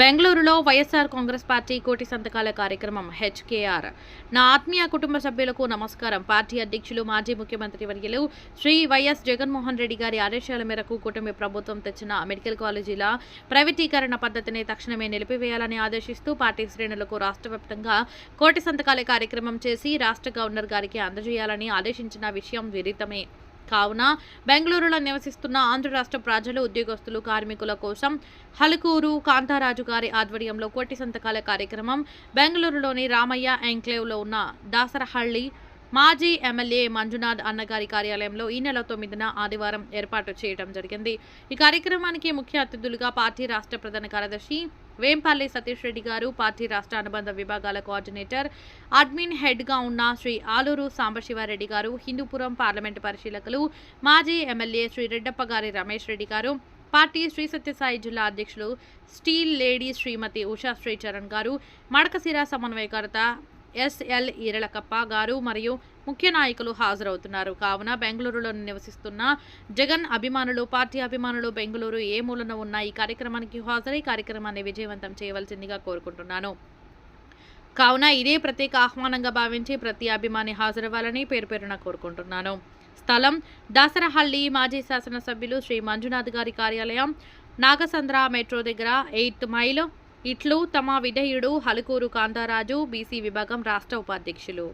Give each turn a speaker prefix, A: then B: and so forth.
A: బెంగళూరులో వైఎస్ఆర్ కాంగ్రెస్ పార్టీ కోటి సంతకాల కార్యక్రమం హెచ్కేఆర్. నా ఆత్మీయ కుటుంబ సభ్యులకు నమస్కారం. పార్టీ అధ్యక్షులు మాజీ ముఖ్యమంత్రి వర్యులు శ్రీ వైఎస్ జగన్మోహన్ రెడ్డి గారి ఆదేశాల మేరకు కూటమి ప్రభుత్వం తెచ్చిన మెడికల్ కాలేజీల ప్రైవేటీకరణ పద్ధతిని తక్షణమే నిలిపివేయాలని ఆదేశిస్తూ పార్టీ శ్రేణులకు రాష్ట్ర వ్యాప్తంగా కోటి సంతకాల కార్యక్రమం చేసి రాష్ట్ర గవర్నర్ గారికి అందజేయాలని ఆదేశించిన విషయం విదితమే కావున బెంగళూరులో నివసిస్తున్న ఆంధ్ర రాష్ట్ర ప్రజలు ఉద్యోగస్తులు కార్మికుల కోసం హలకూరు కాంతారాజు గారి ఆధ్వర్యంలో కోటి సంతకాల కార్యక్రమం బెంగళూరులోని రామయ్య ఎంక్లేవ్లో ఉన్న దాసరహళ్ళి మాజీ ఎమ్మెల్యే మంజునాథ్ అన్నగారి కార్యాలయంలో ఈ నెల తొమ్మిదిన ఆదివారం ఏర్పాటు చేయడం జరిగింది. ఈ కార్యక్రమానికి ముఖ్య అతిథులుగా పార్టీ రాష్ట్ర ప్రధాన కార్యదర్శి వేంపల్లి సతీష్ రెడ్డి గారు పార్టీ రాష్ట్ర అనుబంధ విభాగాల కోఆర్డినేటర్ అడ్మిన్ హెడ్గా ఉన్న శ్రీ ఆలూరు సాంబశివారెడ్డి గారు హిందూపురం పార్లమెంటు పరిశీలకులు మాజీ ఎమ్మెల్యే శ్రీ రెడ్డప్ప గారి రమేష్ రెడ్డి గారు పార్టీ శ్రీ సత్యసాయి జిల్లా అధ్యక్షులు స్టీల్ లేడీ శ్రీమతి ఉషా శ్రీ చరణ్ గారు మడకశిర సమన్వయకర్త ఎస్ఎల్ ఈరళకప్ప గారు మరియు ముఖ్య నాయకులు హాజరవుతున్నారు. కావున బెంగళూరులో నివసిస్తున్న జగన్ అభిమానులు పార్టీ అభిమానులు బెంగళూరు ఏ మూలన ఉన్న ఈ కార్యక్రమానికి హాజరై కార్యక్రమాన్ని విజయవంతం చేయవలసిందిగా కోరుకుంటున్నాను. కావున ఇదే ప్రత్యేక ఆహ్వానంగా భావించి ప్రతి అభిమాని హాజరవ్వాలని పేరు పేరున కోరుకుంటున్నాను. స్థలం దాసరహల్లి మాజీ శాసనసభ్యులు శ్రీ మంజునాథ్ గారి కార్యాలయం నాగసంద్ర మెట్రో దగ్గర ఎయిత్ మైల్ ఇట్లు తమ విధేయుడు హలుకూరు కాంతారాజు బీసీ విభాగం రాష్ట్ర ఉపాధ్యక్షులు.